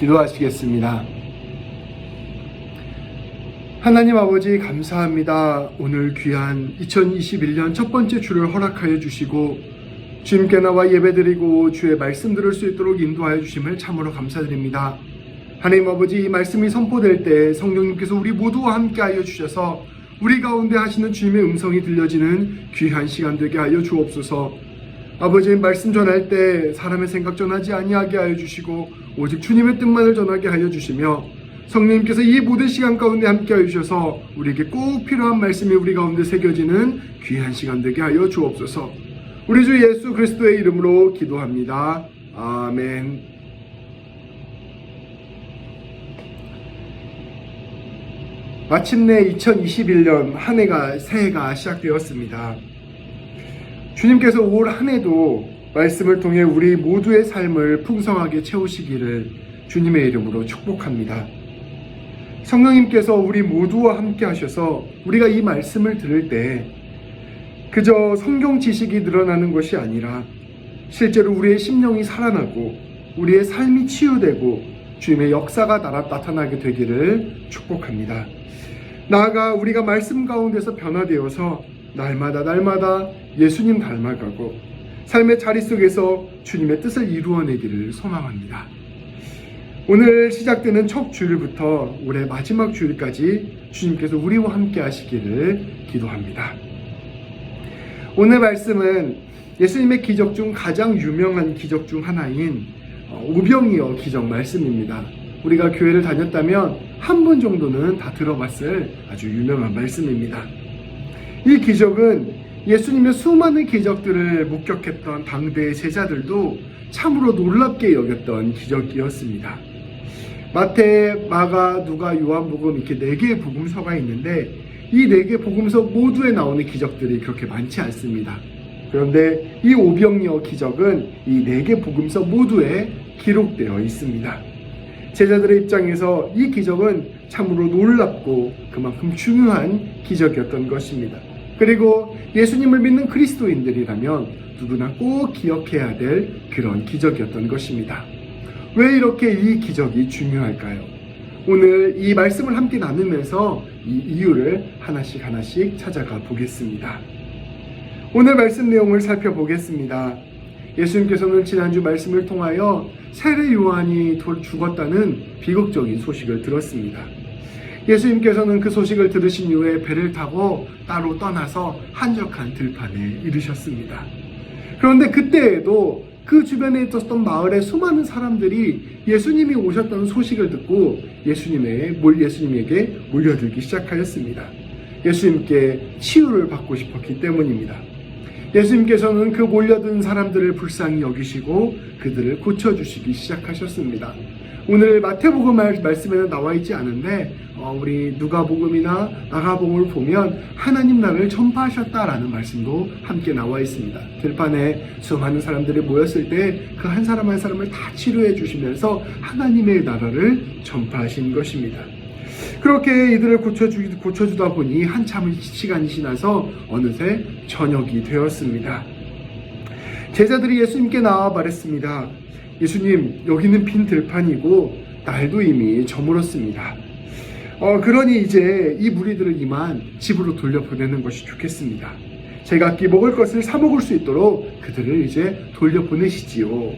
기도하시겠습니다. 하나님 아버지 감사합니다. 오늘 귀한 2021년 첫 번째 주를 허락하여 주시고 주님께 나와 예배드리고 주의 말씀 들을 수 있도록 인도하여 주심을 참으로 감사드립니다. 하나님 아버지 이 말씀이 선포될 때 성령님께서 우리 모두와 함께 하여 주셔서 우리 가운데 하시는 주님의 음성이 들려지는 귀한 시간 되게 하여 주옵소서. 아버지의 말씀 전할 때 사람의 생각 전하지 아니하게 하여 주시고 오직 주님의 뜻만을 전하게 하여 주시며 성령님께서 이 모든 시간 가운데 함께 하여 주셔서 우리에게 꼭 필요한 말씀이 우리 가운데 새겨지는 귀한 시간 되게 하여 주옵소서. 우리 주 예수 그리스도의 이름으로 기도합니다. 아멘. 마침내 2021년 한 해가 새해가 시작되었습니다. 주님께서 올 한 해도 말씀을 통해 우리 모두의 삶을 풍성하게 채우시기를 주님의 이름으로 축복합니다. 성령님께서 우리 모두와 함께 하셔서 우리가 이 말씀을 들을 때 그저 성경 지식이 늘어나는 것이 아니라 실제로 우리의 심령이 살아나고 우리의 삶이 치유되고 주님의 역사가 나타나게 되기를 축복합니다. 나아가 우리가 말씀 가운데서 변화되어서 날마다 날마다 예수님 닮아가고 삶의 자리 속에서 주님의 뜻을 이루어내기를 소망합니다. 오늘 시작되는 첫 주일부터 올해 마지막 주일까지 주님께서 우리와 함께 하시기를 기도합니다. 오늘 말씀은 예수님의 기적 중 가장 유명한 기적 중 하나인 어, 오병이어 기적 말씀입니다. 우리가 교회를 다녔다면 한 번 정도는 다 들어봤을 아주 유명한 말씀입니다. 이 기적은 예수님의 수많은 기적들을 목격했던 당대의 제자들도 참으로 놀랍게 여겼던 기적이었습니다. 마태, 마가, 누가, 요한복음 이렇게 네 개의 복음서가 있는데 이 네 개 복음서 모두에 나오는 기적들이 그렇게 많지 않습니다. 그런데 이 오병이어 기적은 이 네 개 복음서 모두에 기록되어 있습니다. 제자들의 입장에서 이 기적은 참으로 놀랍고 그만큼 중요한 기적이었던 것입니다. 그리고 예수님을 믿는 그리스도인들이라면 누구나 꼭 기억해야 될 그런 기적이었던 것입니다. 왜 이렇게 이 기적이 중요할까요? 오늘 이 말씀을 함께 나누면서 이 이유를 하나씩 하나씩 찾아가 보겠습니다. 오늘 말씀 내용을 살펴보겠습니다. 예수님께서는 지난주 말씀을 통하여 세례 요한이 죽었다는 비극적인 소식을 들었습니다. 예수님께서는 그 소식을 들으신 이후에 배를 타고 따로 떠나서 한적한 들판에 이르셨습니다. 그런데 그때에도 그 주변에 있었던 마을의 수많은 사람들이 예수님이 오셨다는 소식을 듣고 예수님의 몰 예수님에게 몰려들기 시작하였습니다. 예수님께 치유를 받고 싶었기 때문입니다. 예수님께서는 그 몰려든 사람들을 불쌍히 여기시고 그들을 고쳐주시기 시작하셨습니다. 오늘 마태복음 말씀에는 나와 있지 않은데 어, 우리 누가복음이나 나가복음을 보면 하나님 나라를 전파하셨다라는 말씀도 함께 나와 있습니다. 들판에 수많은 사람들이 모였을 때 그 한 사람 한 사람을 다 치료해 주시면서 하나님의 나라를 전파하신 것입니다. 그렇게 이들을 고쳐주, 고쳐주다 보니 한참 시간이 지나서 어느새 저녁이 되었습니다. 제자들이 예수님께 나와 말했습니다. 예수님, 여기는 빈 들판이고 날도 이미 저물었습니다. 어, 그러니 이제 이 무리들을 이만 집으로 돌려보내는 것이 좋겠습니다. 끼 먹을 것을 사 먹을 수 있도록 그들을 이제 돌려보내시지요.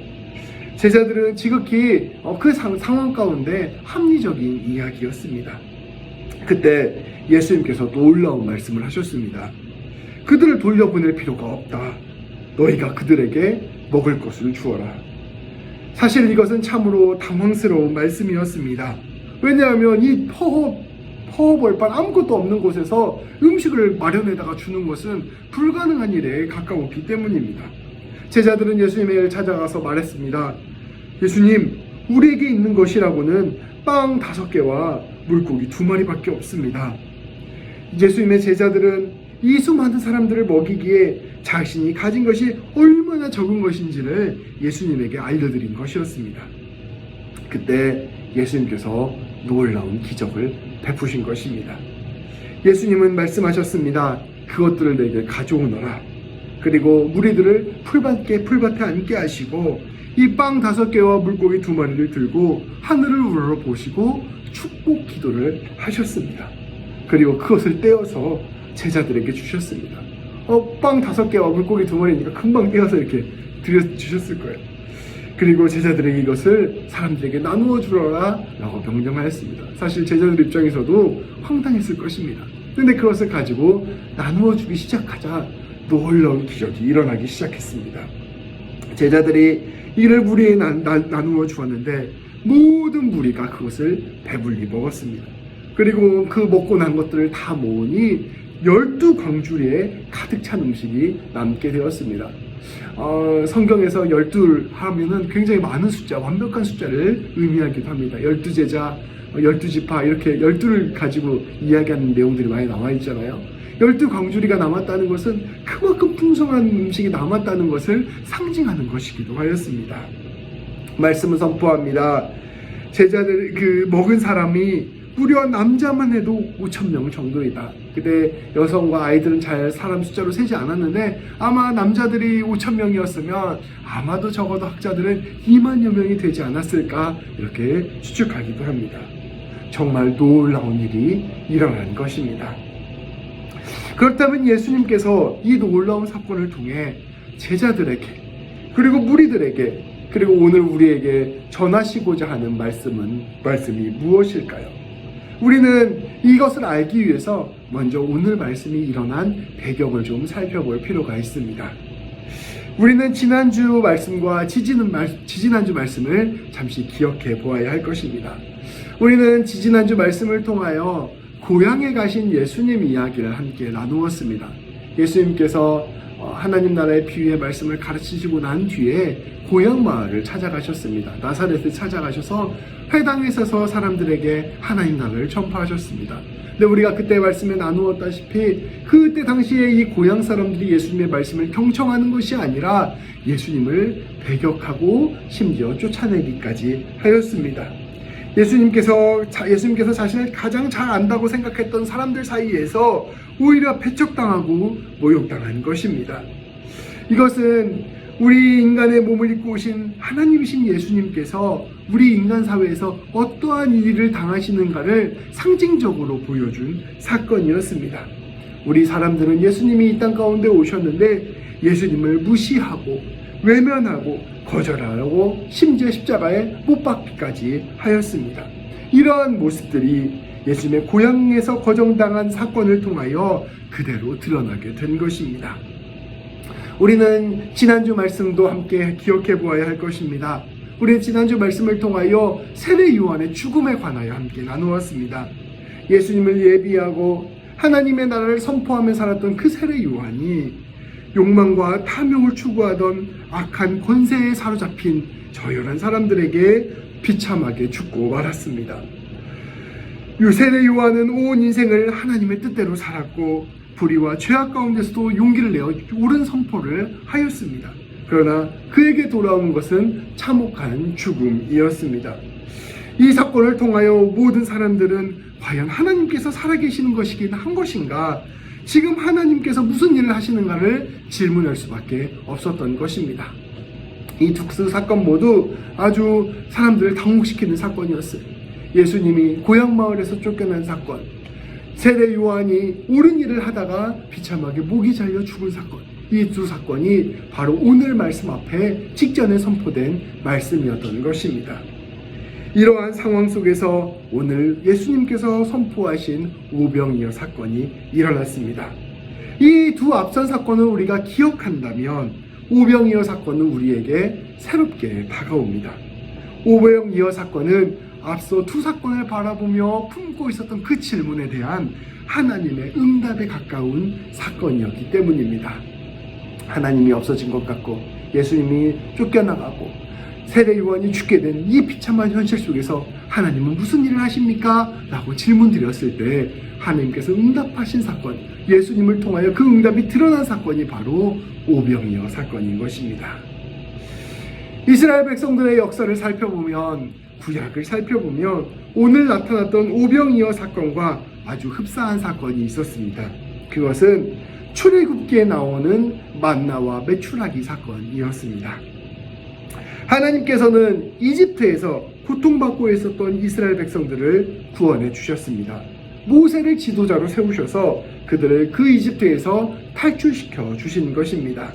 제자들은 지극히 어, 그 상, 상황 가운데 합리적인 이야기였습니다. 그때 예수님께서 놀라운 말씀을 하셨습니다. 그들을 돌려보낼 필요가 없다. 너희가 그들에게 먹을 것을 주어라. 사실 이것은 참으로 당황스러운 말씀이었습니다. 왜냐하면 이 퍼허, 퍼허벌판 아무것도 없는 곳에서 음식을 마련해다가 주는 것은 불가능한 일에 가까웠기 때문입니다. 제자들은 예수님을 찾아가서 말했습니다. 예수님, 우리에게 있는 것이라고는 빵 다섯 개와 물고기 두 마리밖에 없습니다. 예수님의 제자들은 이 수많은 사람들을 먹이기에 자신이 가진 것이 얼마나 적은 것인지를 예수님에게 알려드린 것이었습니다. 그때 예수님께서 놀라운 기적을 베푸신 것입니다. 예수님은 말씀하셨습니다. 그것들을 내게 가져오너라. 그리고 무리들을 풀밭에 풀밭에 앉게 하시고 이 빵 다섯 개와 물고기 두 마리를 들고 하늘을 우러러 보시고 축복 기도를 하셨습니다. 그리고 그것을 떼어서 제자들에게 주셨습니다. 어, 빵 다섯 개와 물고기 두 마리니까 금방 떼어서 이렇게 드려 주셨을 거예요. 그리고 제자들에게 이것을 사람들에게 나누어 주어라 라고 명령하였습니다. 사실 제자들 입장에서도 황당했을 것입니다. 근데 그것을 가지고 나누어 주기 시작하자 놀라운 기적이 일어나기 시작했습니다. 제자들이 이를 무리에 나, 나, 나누어 주었는데 모든 무리가 그것을 배불리 먹었습니다. 그리고 그 먹고 난 것들을 다 모으니 열두 광주리에 가득 찬 음식이 남게 되었습니다. 어, 성경에서 열둘 하면은 굉장히 많은 숫자, 완벽한 숫자를 의미하기도 합니다. 열두 제자, 어, 열두 지파 이렇게 열두를 가지고 이야기하는 내용들이 많이 나와 있잖아요. 열두 광주리가 남았다는 것은 그만큼 풍성한 음식이 남았다는 것을 상징하는 것이기도 하였습니다. 말씀을 선포합니다. 제자들 그 먹은 사람이 무려 남자만 해도 5천 명 정도이다. 그때 여성과 아이들은 잘 사람 숫자로 세지 않았는데 아마 남자들이 5천 명이었으면 아마도 적어도 학자들은 2만여 명이 되지 않았을까 이렇게 추측하기도 합니다. 정말 놀라운 일이 일어난 것입니다. 그렇다면 예수님께서 이 놀라운 사건을 통해 제자들에게 그리고 무리들에게 그리고 오늘 우리에게 전하시고자 하는 말씀은 말씀이 무엇일까요? 우리는 이것을 알기 위해서 먼저 오늘 말씀이 일어난 배경을 좀 살펴볼 필요가 있습니다. 우리는 지난주 말씀과 지지난주 말씀을 잠시 기억해 보아야 할 것입니다. 우리는 지지난주 말씀을 통하여 고향에 가신 예수님 이야기를 함께 나누었습니다. 예수님께서 어, 하나님 나라의 비유의 말씀을 가르치시고 난 뒤에 고향 마을을 찾아가셨습니다. 나사렛을 찾아가셔서 회당에 서서 사람들에게 하나님 나라를 전파하셨습니다. 근데 우리가 그때 말씀에 나누었다시피 그때 당시에 이 고향 사람들이 예수님의 말씀을 경청하는 것이 아니라 예수님을 배격하고 심지어 쫓아내기까지 하였습니다. 예수님께서 자- 예수님께서 자신을 가장 잘 안다고 생각했던 사람들 사이에서 오히려 배척당하고 모욕당한 것입니다. 이것은 우리 인간의 몸을 입고 오신 하나님이신 예수님께서 우리 인간 사회에서 어떠한 일을 당하시는가를 상징적으로 보여준 사건이었습니다. 우리 사람들은 예수님이 이 땅 가운데 오셨는데 예수님을 무시하고 외면하고 거절하고 심지어 십자가에 못 박기까지 하였습니다. 이러한 모습들이 예수님의 고향에서 거정당한 사건을 통하여 그대로 드러나게 된 것입니다. 우리는 지난주 말씀도 함께 기억해 보아야 할 것입니다. 우리는 지난주 말씀을 통하여 세례 요한의 죽음에 관하여 함께 나누었습니다. 예수님을 예비하고 하나님의 나라를 선포하며 살았던 그 세례 요한이 욕망과 탐욕을 추구하던 악한 권세에 사로잡힌 저열한 사람들에게 비참하게 죽고 말았습니다. 유세례 요한은 온 인생을 하나님의 뜻대로 살았고 불의와 죄악 가운데서도 용기를 내어 옳은 선포를 하였습니다. 그러나 그에게 돌아온 것은 참혹한 죽음이었습니다. 이 사건을 통하여 모든 사람들은 과연 하나님께서 살아계시는 것이긴 한 것인가? 지금 하나님께서 무슨 일을 하시는가를 질문할 수밖에 없었던 것입니다. 이두 사건 모두 아주 사람들을 당혹시키는 사건이었어요. 예수님이 고향 마을에서 쫓겨난 사건, 세례 요한이 옳은 일을 하다가 비참하게 목이 잘려 죽은 사건. 이 두 사건이 바로 오늘 말씀 앞에 직전에 선포된 말씀이었던 것입니다. 이러한 상황 속에서 오늘 예수님께서 선포하신 오병이어 사건이 일어났습니다. 이 두 앞선 사건을 우리가 기억한다면 오병이어 사건은 우리에게 새롭게 다가옵니다. 오병이어 사건은 앞서 두 사건을 바라보며 품고 있었던 그 질문에 대한 하나님의 응답에 가까운 사건이었기 때문입니다. 하나님이 없어진 것 같고 예수님이 쫓겨나가고 세례 요한이 죽게 된 이 비참한 현실 속에서 하나님은 무슨 일을 하십니까? 라고 질문 드렸을 때 하나님께서 응답하신 사건, 예수님을 통하여 그 응답이 드러난 사건이 바로 오병이어 사건인 것입니다. 이스라엘 백성들의 역사를 살펴보면 구약을 살펴보면 오늘 나타났던 오병이어 사건과 아주 흡사한 사건이 있었습니다. 그것은 출애굽기에 나오는 만나와 메추라기 사건이었습니다. 하나님께서는 이집트에서 고통받고 있었던 이스라엘 백성들을 구원해 주셨습니다. 모세를 지도자로 세우셔서 그들을 그 이집트에서 탈출시켜 주신 것입니다.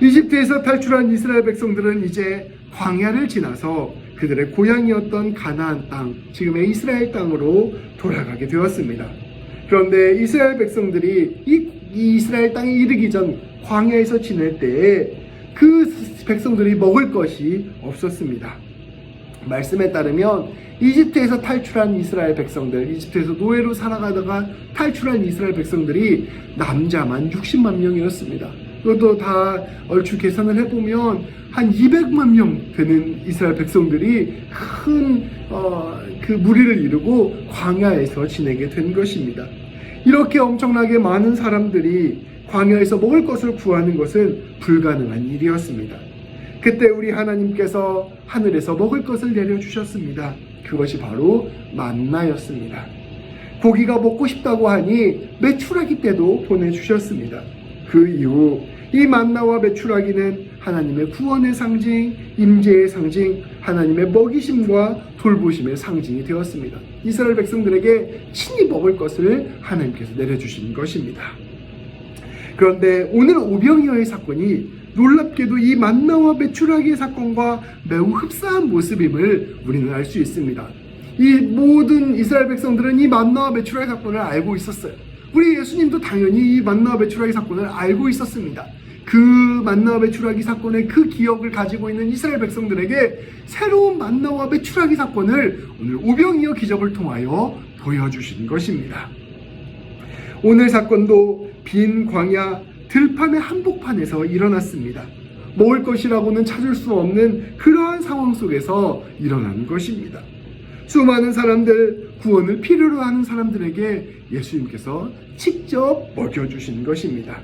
이집트에서 탈출한 이스라엘 백성들은 이제 광야를 지나서 그들의 고향이었던 가나안 땅, 지금의 이스라엘 땅으로 돌아가게 되었습니다. 그런데 이스라엘 백성들이 이, 이 이스라엘 땅에 이르기 전 광야에서 지낼 때에 그 백성들이 먹을 것이 없었습니다. 말씀에 따르면 이집트에서 탈출한 이스라엘 백성들, 이집트에서 노예로 살아가다가 탈출한 이스라엘 백성들이 남자만 60만 명이었습니다. 이것도 다 얼추 계산을 해보면 한 200만 명 되는 이스라엘 백성들이 큰, 어, 그 무리를 이루고 광야에서 지내게 된 것입니다. 이렇게 엄청나게 많은 사람들이 광야에서 먹을 것을 구하는 것은 불가능한 일이었습니다. 그때 우리 하나님께서 하늘에서 먹을 것을 내려주셨습니다. 그것이 바로 만나였습니다. 고기가 먹고 싶다고 하니 메추라기 때도 보내주셨습니다. 그 이후 이 만나와 메추라기는 하나님의 구원의 상징, 임재의 상징, 하나님의 먹이심과 돌보심의 상징이 되었습니다. 이스라엘 백성들에게 친히 먹을 것을 하나님께서 내려주신 것입니다. 그런데 오늘 오병이어의 사건이 놀랍게도 이 만나와 메추라기의 사건과 매우 흡사한 모습임을 우리는 알 수 있습니다. 이 모든 이스라엘 백성들은 이 만나와 메추라기 사건을 알고 있었어요. 우리 예수님도 당연히 이 만나와 메추라기 사건을 알고 있었습니다. 그 만나와 메추라기 사건의 그 기억을 가지고 있는 이스라엘 백성들에게 새로운 만나와 메추라기 사건을 오늘 오병이어 기적을 통하여 보여주신 것입니다. 오늘 사건도 빈 광야 들판의 한복판에서 일어났습니다. 먹을 것이라고는 찾을 수 없는 그러한 상황 속에서 일어난 것입니다. 수많은 사람들, 구원을 필요로 하는 사람들에게 예수님께서 직접 먹여주신 것입니다.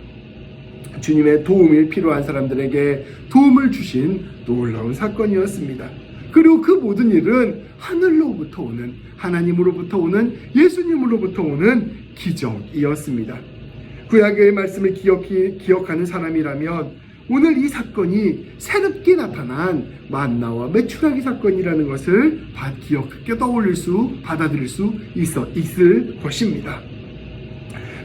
주님의 도움이 필요한 사람들에게 도움을 주신 놀라운 사건이었습니다. 그리고 그 모든 일은 하늘로부터 오는, 하나님으로부터 오는, 예수님으로부터 오는 기적이었습니다. 구약의 말씀을 기억히, 기억하는 사람이라면 오늘 이 사건이 새롭게 나타난 만나와 메추라기 사건이라는 것을 기억하게 떠올릴 수, 받아들일 수 있어, 있을 것입니다.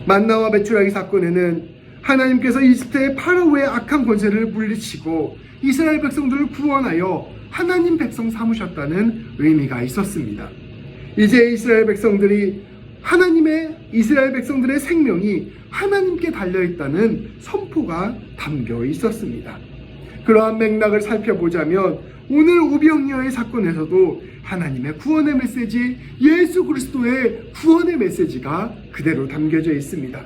만나와 메추라기 사건에는 하나님께서 이집트의 파라오의 악한 권세를 물리치고 이스라엘 백성들을 구원하여 하나님 백성 삼으셨다는 의미가 있었습니다. 이제 이스라엘 백성들이 하나님의 이스라엘 백성들의 생명이 하나님께 달려있다는 선포가 담겨 있었습니다. 그러한 맥락을 살펴보자면 오늘 오병이어의 사건에서도 하나님의 구원의 메시지, 예수 그리스도의 구원의 메시지가 그대로 담겨져 있습니다.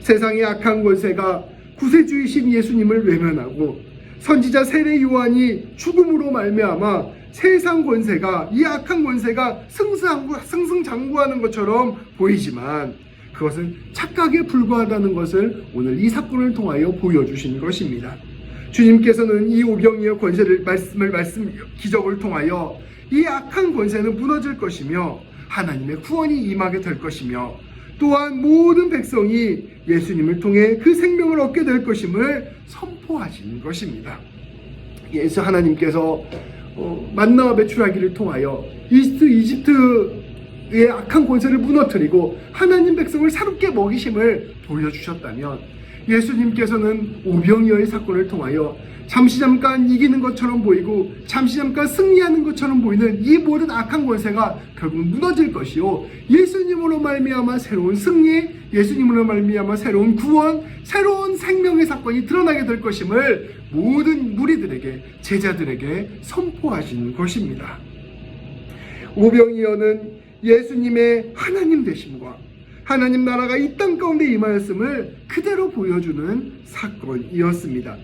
세상의 악한 권세가 구세주이신 예수님을 외면하고 선지자 세례 요한이 죽음으로 말미암아 세상 권세가 이 악한 권세가 승승장구하는 것처럼 보이지만 그것은 착각에 불과하다는 것을 오늘 이 사건을 통하여 보여주신 것입니다. 주님께서는 이 오병이어 권세를 말씀을 말씀 기적을 통하여 이 악한 권세는 무너질 것이며 하나님의 구원이 임하게 될 것이며 또한 모든 백성이 예수님을 통해 그 생명을 얻게 될 것임을 선포하신 것입니다. 예수 하나님께서 어, 만나와 메추라기를 통하여 이집트 이집트의 악한 권세를 무너뜨리고 하나님 백성을 새롭게 먹이심을 보여주셨다면 예수님께서는 오병이어의 사건을 통하여 잠시 잠깐 이기는 것처럼 보이고 잠시 잠깐 승리하는 것처럼 보이는 이 모든 악한 권세가 결국 무너질 것이요. 예수님으로 말미암아 새로운 승리, 예수님으로 말미암아 새로운 구원, 새로운 생명의 사건이 드러나게 될 것임을 모든 무리들에게 제자들에게 선포하신 것입니다. 오병이어는 예수님의 하나님 되심과 하나님 나라가 이 땅 가운데 임하였음을 그대로 보여주는 사건이었습니다.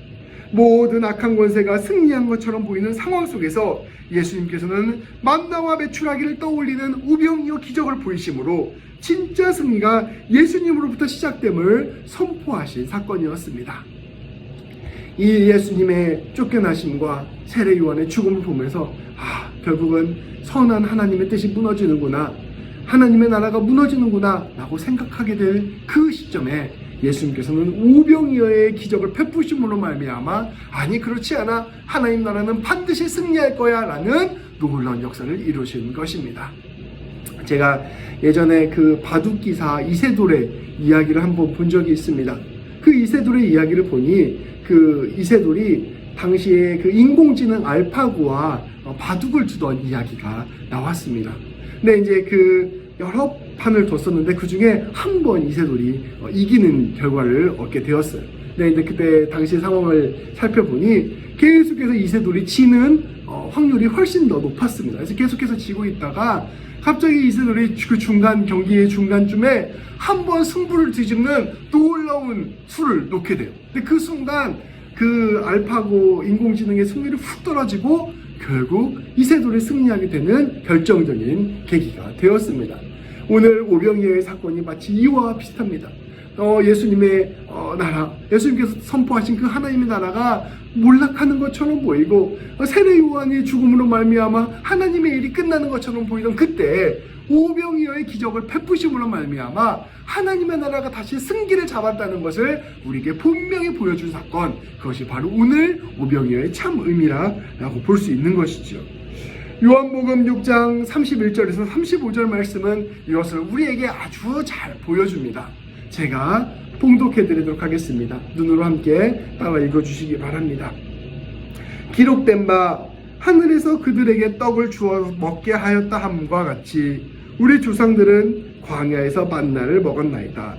모든 악한 권세가 승리한 것처럼 보이는 상황 속에서 예수님께서는 만나와 메추라기를 떠올리는 우병이어 기적을 보이심으로 진짜 승리가 예수님으로부터 시작됨을 선포하신 사건이었습니다. 이 예수님의 쫓겨나심과 세례 요한의 죽음을 보면서 아 결국은 선한 하나님의 뜻이 무너지는구나 하나님의 나라가 무너지는구나 라고 생각하게 될 그 시점에 예수님께서는 오병이어의 기적을 베푸심으로 말미암아 아니 그렇지 않아 하나님 나라는 반드시 승리할 거야 라는 놀라운 역사를 이루신 것입니다. 제가 예전에 그 바둑 기사 이세돌의 이야기를 한번 본 적이 있습니다. 그 이세돌의 이야기를 보니 그 이세돌이 당시에 그 인공지능 알파고와 어, 바둑을 두던 이야기가 나왔습니다. 근데 이제 그 여러 판을 뒀었는데 그 중에 한 번 이세돌이 어, 이기는 결과를 얻게 되었어요. 근데 그때 당시 상황을 살펴보니 계속해서 이세돌이 지는 어, 확률이 훨씬 더 높았습니다. 그래서 계속해서 지고 있다가 갑자기 이세돌이 그 중간 경기의 중간쯤에 한 번 승부를 뒤집는 놀라운 수를 놓게 돼요. 근데 그 순간 그 알파고 인공지능의 승률이 훅 떨어지고 결국 이세돌이 승리하게 되는 결정적인 계기가 되었습니다. 오늘 오병이어의 사건이 마치 이와 비슷합니다. 어, 예수님의 어, 나라, 예수님께서 선포하신 그 하나님의 나라가 몰락하는 것처럼 보이고 어, 세례 요한의 죽음으로 말미암아 하나님의 일이 끝나는 것처럼 보이던 그때 오병이어의 기적을 베푸심으로 말미암아 하나님의 나라가 다시 승기를 잡았다는 것을 우리에게 분명히 보여준 사건 그것이 바로 오늘 오병이어의 참 의미라고 볼 수 있는 것이죠. 요한복음 6장 31절에서 35절 말씀은 이것을 우리에게 아주 잘 보여줍니다. 제가 봉독해 드리도록 하겠습니다. 눈으로 함께 따라 읽어 주시기 바랍니다. 기록된 바 하늘에서 그들에게 떡을 주어 먹게 하였다 함과 같이 우리 조상들은 광야에서 만나를 먹었나이다.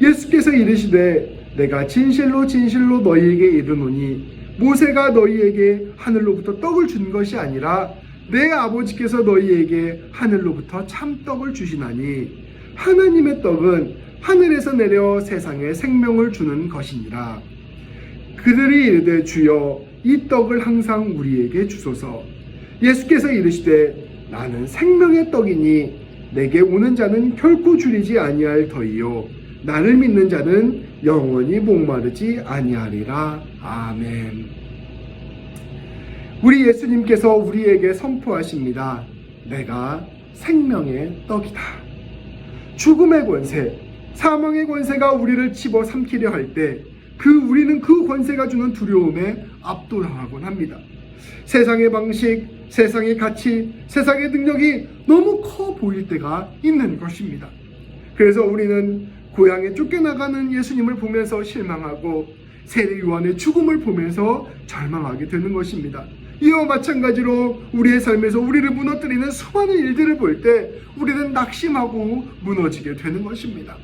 예수께서 이르시되 내가 진실로 진실로 너희에게 이르노니 모세가 너희에게 하늘로부터 떡을 준 것이 아니라 내 아버지께서 너희에게 하늘로부터 참떡을 주시나니 하나님의 떡은 하늘에서 내려 세상에 생명을 주는 것이니라. 그들이 이르되 주여 이 떡을 항상 우리에게 주소서. 예수께서 이르시되 나는 생명의 떡이니 내게 오는 자는 결코 줄이지 아니할 터이요 나를 믿는 자는 영원히 목마르지 아니하리라. 아멘. 우리 예수님께서 우리에게 선포하십니다. 내가 생명의 떡이다. 죽음의 권세, 사망의 권세가 우리를 집어 삼키려 할 때 그 우리는 그 권세가 주는 두려움에 압도당하곤 합니다. 세상의 방식, 세상의 가치, 세상의 능력이 너무 커 보일 때가 있는 것입니다. 그래서 우리는 고향에 쫓겨나가는 예수님을 보면서 실망하고 세례 요한의 죽음을 보면서 절망하게 되는 것입니다. 이와 마찬가지로 우리의 삶에서 우리를 무너뜨리는 수많은 일들을 볼 때 우리는 낙심하고 무너지게 되는 것입니다.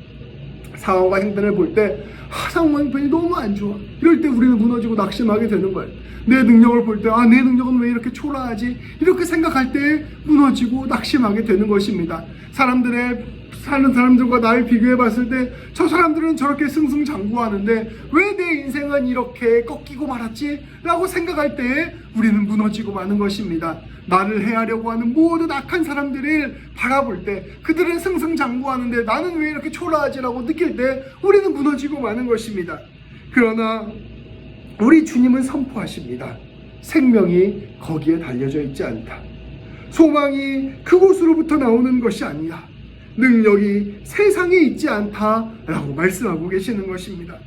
상황과 행동을 볼때 아, 상황과 행동이 너무 안 좋아. 이럴 때 우리는 무너지고 낙심하게 되는 거예요. 내 능력을 볼 때, 아, 내 능력은 왜 이렇게 초라하지? 이렇게 생각할 때 무너지고 낙심하게 되는 것입니다. 사람들의, 사는 사람들과 나를 비교해 봤을 때, 저 사람들은 저렇게 승승장구하는데, 왜 내 인생은 이렇게 꺾이고 말았지? 라고 생각할 때, 우리는 무너지고 마는 것입니다. 나를 해하려고 하는 모든 악한 사람들을 바라볼 때 그들은 승승장구하는데 나는 왜 이렇게 초라하지라고 느낄 때 우리는 무너지고 마는 것입니다. 그러나 우리 주님은 선포하십니다. 생명이 거기에 달려져 있지 않다. 소망이 그곳으로부터 나오는 것이 아니야. 능력이 세상에 있지 않다라고 말씀하고 계시는 것입니다.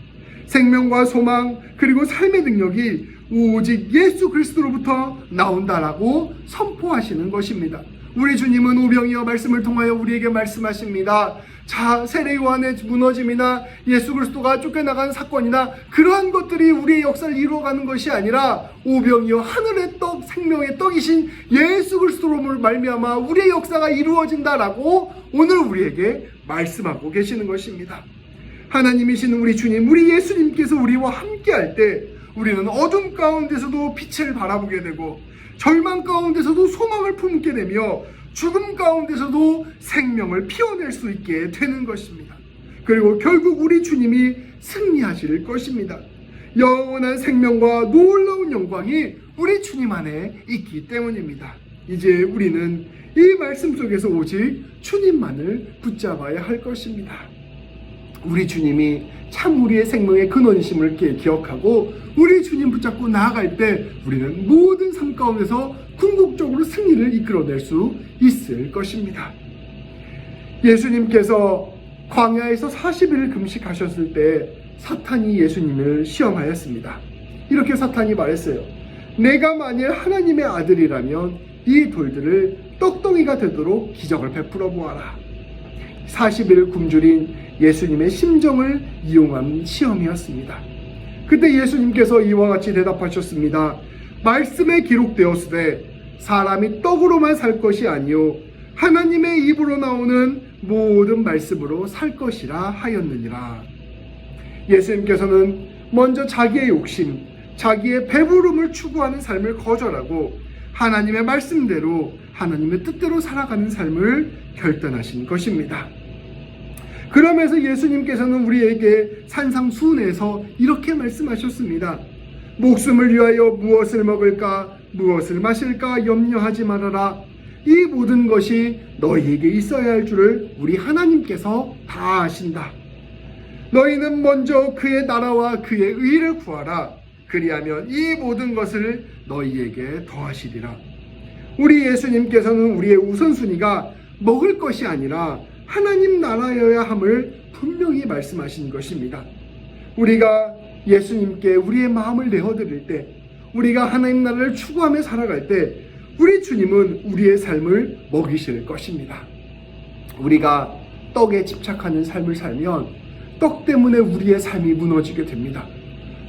생명과 소망 그리고 삶의 능력이 오직 예수 그리스도로부터 나온다라고 선포하시는 것입니다. 우리 주님은 오병이어 말씀을 통하여 우리에게 말씀하십니다. 자, 세례 요한의 무너짐이나 예수 그리스도가 쫓겨나간 사건이나 그러한 것들이 우리의 역사를 이루어가는 것이 아니라 오병이어 하늘의 떡, 생명의 떡이신 예수 그리스도로 말미암아 우리의 역사가 이루어진다라고 오늘 우리에게 말씀하고 계시는 것입니다. 하나님이신 우리 주님, 우리 예수님께서 우리와 함께할 때 우리는 어둠 가운데서도 빛을 바라보게 되고 절망 가운데서도 소망을 품게 되며 죽음 가운데서도 생명을 피워낼 수 있게 되는 것입니다. 그리고 결국 우리 주님이 승리하실 것입니다. 영원한 생명과 놀라운 영광이 우리 주님 안에 있기 때문입니다. 이제 우리는 이 말씀 속에서 오직 주님만을 붙잡아야 할 것입니다. 우리 주님이 참 우리의 생명의 근원이심을 기- 기억하고 우리 주님 붙잡고 나아갈 때 우리는 모든 삶 가운데서 궁극적으로 승리를 이끌어낼 수 있을 것입니다. 예수님께서 광야에서 40일을 금식하셨을 때 사탄이 예수님을 시험하였습니다. 이렇게 사탄이 말했어요. 내가 만일 하나님의 아들이라면 이 돌들을 떡덩이가 되도록 기적을 베풀어 보아라. 40일 굶주린 예수님의 심정을 이용한 시험이었습니다. 그때 예수님께서 이와 같이 대답하셨습니다. 말씀에 기록되었으되 사람이 떡으로만 살 것이 아니요 하나님의 입으로 나오는 모든 말씀으로 살 것이라 하였느니라. 예수님께서는 먼저 자기의 욕심, 자기의 배부름을 추구하는 삶을 거절하고 하나님의 말씀대로 하나님의 뜻대로 살아가는 삶을 결단하신 것입니다. 그러면서 예수님께서는 우리에게 산상수훈에서 이렇게 말씀하셨습니다. 목숨을 위하여 무엇을 먹을까, 무엇을 마실까 염려하지 말아라. 이 모든 것이 너희에게 있어야 할 줄을 우리 하나님께서 다 아신다. 너희는 먼저 그의 나라와 그의 의를 구하라. 그리하면 이 모든 것을 너희에게 더하시리라. 우리 예수님께서는 우리의 우선순위가 먹을 것이 아니라 하나님 나라여야 함을 분명히 말씀하신 것입니다. 우리가 예수님께 우리의 마음을 내어드릴 때, 우리가 하나님 나라를 추구하며 살아갈 때, 우리 주님은 우리의 삶을 먹이실 것입니다. 우리가 떡에 집착하는 삶을 살면 떡 때문에 우리의 삶이 무너지게 됩니다.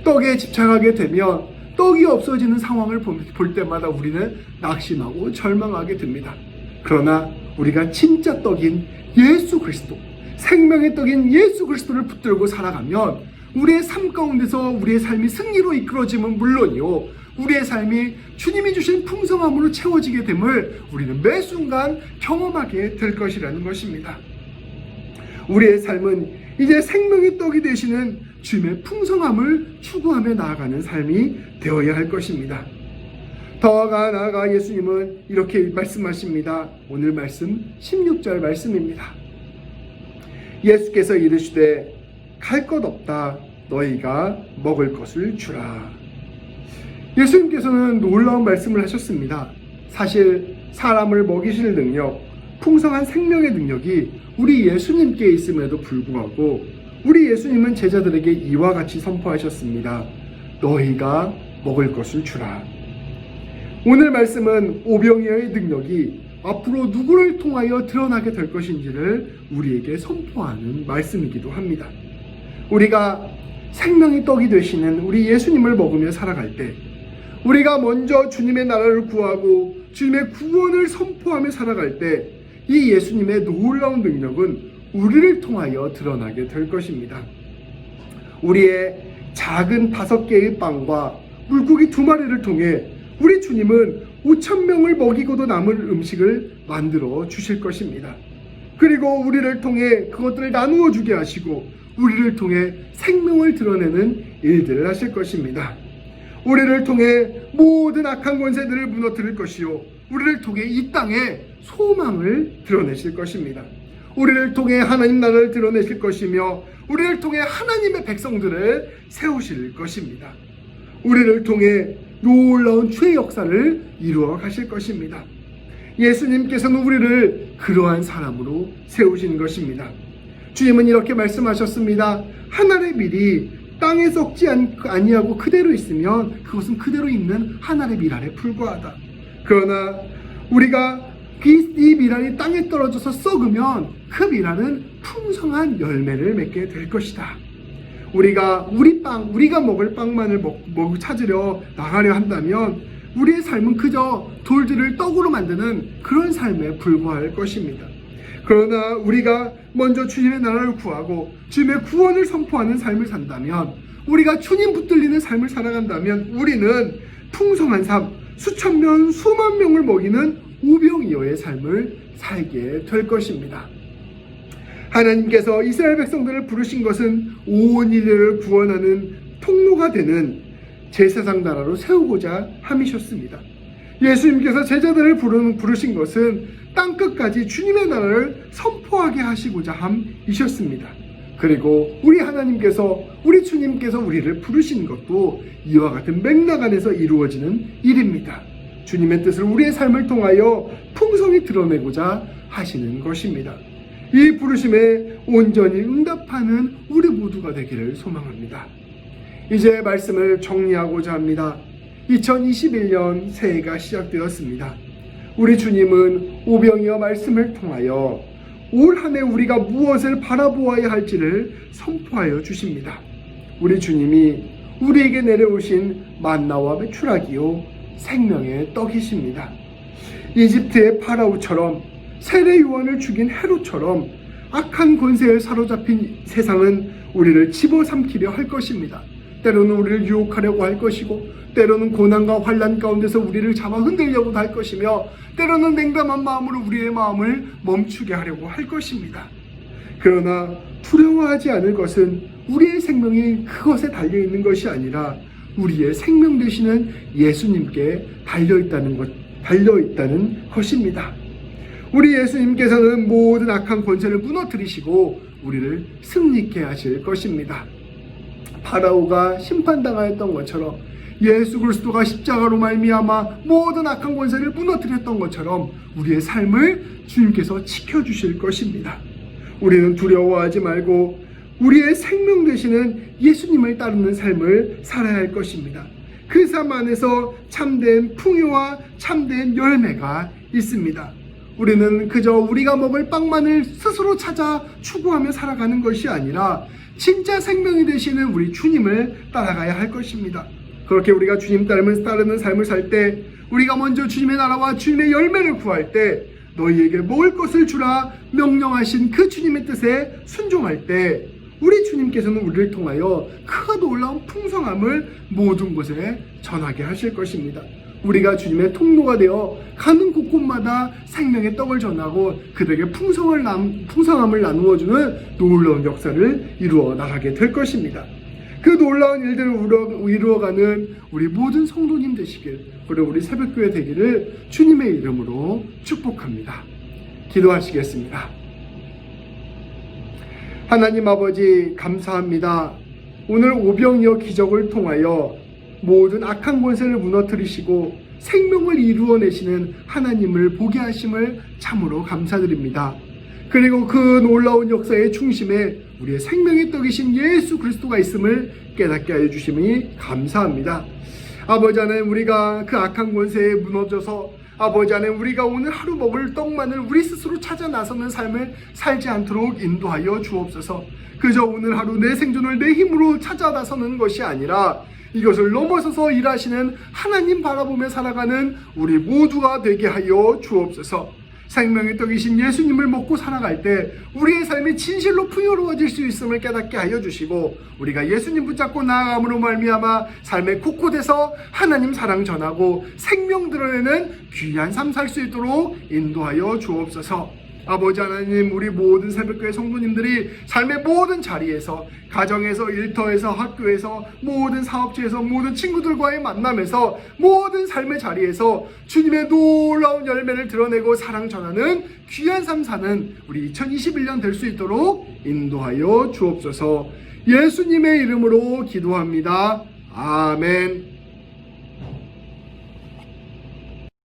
떡에 집착하게 되면 떡이 없어지는 상황을 볼 때마다 우리는 낙심하고 절망하게 됩니다. 그러나 우리가 진짜 떡인 예수 그리스도, 생명의 떡인 예수 그리스도를 붙들고 살아가면 우리의 삶 가운데서 우리의 삶이 승리로 이끌어지면 물론이요. 우리의 삶이 주님이 주신 풍성함으로 채워지게 됨을 우리는 매 순간 경험하게 될 것이라는 것입니다. 우리의 삶은 이제 생명의 떡이 되시는 주님의 풍성함을 추구하며 나아가는 삶이 되어야 할 것입니다. 더가 나아가 예수님은 이렇게 말씀하십니다. 오늘 말씀 16절 말씀입니다. 예수께서 이르시되 갈 것 없다 너희가 먹을 것을 주라. 예수님께서는 놀라운 말씀을 하셨습니다. 사실 사람을 먹이실 능력, 풍성한 생명의 능력이 우리 예수님께 있음에도 불구하고 우리 예수님은 제자들에게 이와 같이 선포하셨습니다. 너희가 먹을 것을 주라. 오늘 말씀은 오병이어의 능력이 앞으로 누구를 통하여 드러나게 될 것인지를 우리에게 선포하는 말씀이기도 합니다. 우리가 생명의 떡이 되시는 우리 예수님을 먹으며 살아갈 때 우리가 먼저 주님의 나라를 구하고 주님의 구원을 선포하며 살아갈 때 이 예수님의 놀라운 능력은 우리를 통하여 드러나게 될 것입니다. 우리의 작은 다섯 개의 빵과 물고기 두 마리를 통해 우리 주님은 5천 명을 먹이고도 남을 음식을 만들어 주실 것입니다. 그리고 우리를 통해 그것들을 나누어 주게 하시고 우리를 통해 생명을 드러내는 일들을 하실 것입니다. 우리를 통해 모든 악한 권세들을 무너뜨릴 것이요. 우리를 통해 이 땅에 소망을 드러내실 것입니다. 우리를 통해 하나님 나라를 드러내실 것이며 우리를 통해 하나님의 백성들을 세우실 것입니다. 우리를 통해 놀라운 죄의 역사를 이루어 가실 것입니다. 예수님께서는 우리를 그러한 사람으로 세우신 것입니다. 주님은 이렇게 말씀하셨습니다. 하늘의 밀이 땅에 썩지 아니하고 그대로 있으면 그것은 그대로 있는 하늘의 밀알에 불과하다. 그러나 우리가 이 밀알이 땅에 떨어져서 썩으면 그 밀알은 풍성한 열매를 맺게 될 것이다. 우리가 우리 빵, 우리가 먹을 빵만을 먹, 먹 찾으려 나가려 한다면 우리의 삶은 그저 돌들을 떡으로 만드는 그런 삶에 불과할 것입니다. 그러나 우리가 먼저 주님의 나라를 구하고 주님의 구원을 선포하는 삶을 산다면 우리가 주님 붙들리는 삶을 살아간다면 우리는 풍성한 삶, 수천 명, 수만 명을 먹이는 오병이어의 삶을 살게 될 것입니다. 하나님께서 이스라엘 백성들을 부르신 것은 온 인류를 구원하는 통로가 되는 제사상 나라로 세우고자 함이셨습니다. 예수님께서 제자들을 부르는, 부르신 것은 땅 끝까지 주님의 나라를 선포하게 하시고자 함이셨습니다. 그리고 우리 하나님께서 우리 주님께서 우리를 부르신 것도 이와 같은 맥락 안에서 이루어지는 일입니다. 주님의 뜻을 우리의 삶을 통하여 풍성히 드러내고자 하시는 것입니다. 이 부르심에 온전히 응답하는 우리 모두가 되기를 소망합니다. 이제 말씀을 정리하고자 합니다. 2021년 새해가 시작되었습니다. 우리 주님은 오병이어 말씀을 통하여 올 한해 우리가 무엇을 바라보아야 할지를 선포하여 주십니다. 우리 주님이 우리에게 내려오신 만나와 메추라기요 생명의 떡이십니다. 이집트의 파라오처럼 세례 요한을 죽인 헤롯처럼 악한 권세에 사로잡힌 세상은 우리를 집어삼키려 할 것입니다. 때로는 우리를 유혹하려고 할 것이고 때로는 고난과 환란 가운데서 우리를 잡아 흔들려고도 할 것이며 때로는 냉담한 마음으로 우리의 마음을 멈추게 하려고 할 것입니다. 그러나 두려워하지 않을 것은 우리의 생명이 그것에 달려 있는 것이 아니라 우리의 생명 되시는 예수님께 달려 있다는 것, 달려 있다는 것입니다. 우리 예수님께서는 모든 악한 권세를 무너뜨리시고 우리를 승리케 하실 것입니다. 파라오가 심판당하였던 것처럼 예수 그리스도가 십자가로 말미암아 모든 악한 권세를 무너뜨렸던 것처럼 우리의 삶을 주님께서 지켜주실 것입니다. 우리는 두려워하지 말고 우리의 생명 되시는 예수님을 따르는 삶을 살아야 할 것입니다. 그 삶 안에서 참된 풍요와 참된 열매가 있습니다. 우리는 그저 우리가 먹을 빵만을 스스로 찾아 추구하며 살아가는 것이 아니라 진짜 생명이 되시는 우리 주님을 따라가야 할 것입니다. 그렇게 우리가 주님 따르면 따르는 삶을 살 때 우리가 먼저 주님의 나라와 주님의 열매를 구할 때 너희에게 먹을 것을 주라 명령하신 그 주님의 뜻에 순종할 때 우리 주님께서는 우리를 통하여 그 놀라운 풍성함을 모든 곳에 전하게 하실 것입니다. 우리가 주님의 통로가 되어 가는 곳곳마다 생명의 떡을 전하고 그들에게 풍성을 남, 풍성함을 나누어 주는 놀라운 역사를 이루어 나가게 될 것입니다. 그 놀라운 일들을 이루어, 이루어 가는 우리 모든 성도님 되시길 그리고 우리 새벽교회 되기를 주님의 이름으로 축복합니다. 기도하시겠습니다. 하나님 아버지 감사합니다. 오늘 오병이어 기적을 통하여 모든 악한 권세를 무너뜨리시고 생명을 이루어내시는 하나님을 보게 하심을 참으로 감사드립니다. 그리고 그 놀라운 역사의 중심에 우리의 생명의 떡이신 예수 그리스도가 있음을 깨닫게 하여 주심이 감사합니다. 아버지 하나님 우리가 그 악한 권세에 무너져서 아버지 하나님 우리가 오늘 하루 먹을 떡만을 우리 스스로 찾아 나서는 삶을 살지 않도록 인도하여 주옵소서. 그저 오늘 하루 내 생존을 내 힘으로 찾아 나서는 것이 아니라 이것을 넘어서서 일하시는 하나님 바라보며 살아가는 우리 모두가 되게 하여 주옵소서. 생명의 떡이신 예수님을 먹고 살아갈 때 우리의 삶이 진실로 풍요로워질 수 있음을 깨닫게 하여 주시고 우리가 예수님 붙잡고 나아감으로 말미암아 삶의 곳곳에서 하나님 사랑 전하고 생명 드러내는 귀한 삶 살 수 있도록 인도하여 주옵소서. 아버지 하나님 우리 모든 새벽교회 성도님들이 삶의 모든 자리에서 가정에서 일터에서 학교에서 모든 사업지에서 모든 친구들과의 만남에서 모든 삶의 자리에서 주님의 놀라운 열매를 드러내고 사랑 전하는 귀한 삶 사는 우리 2021년 될 수 있도록 인도하여 주옵소서 예수님의 이름으로 기도합니다. 아멘.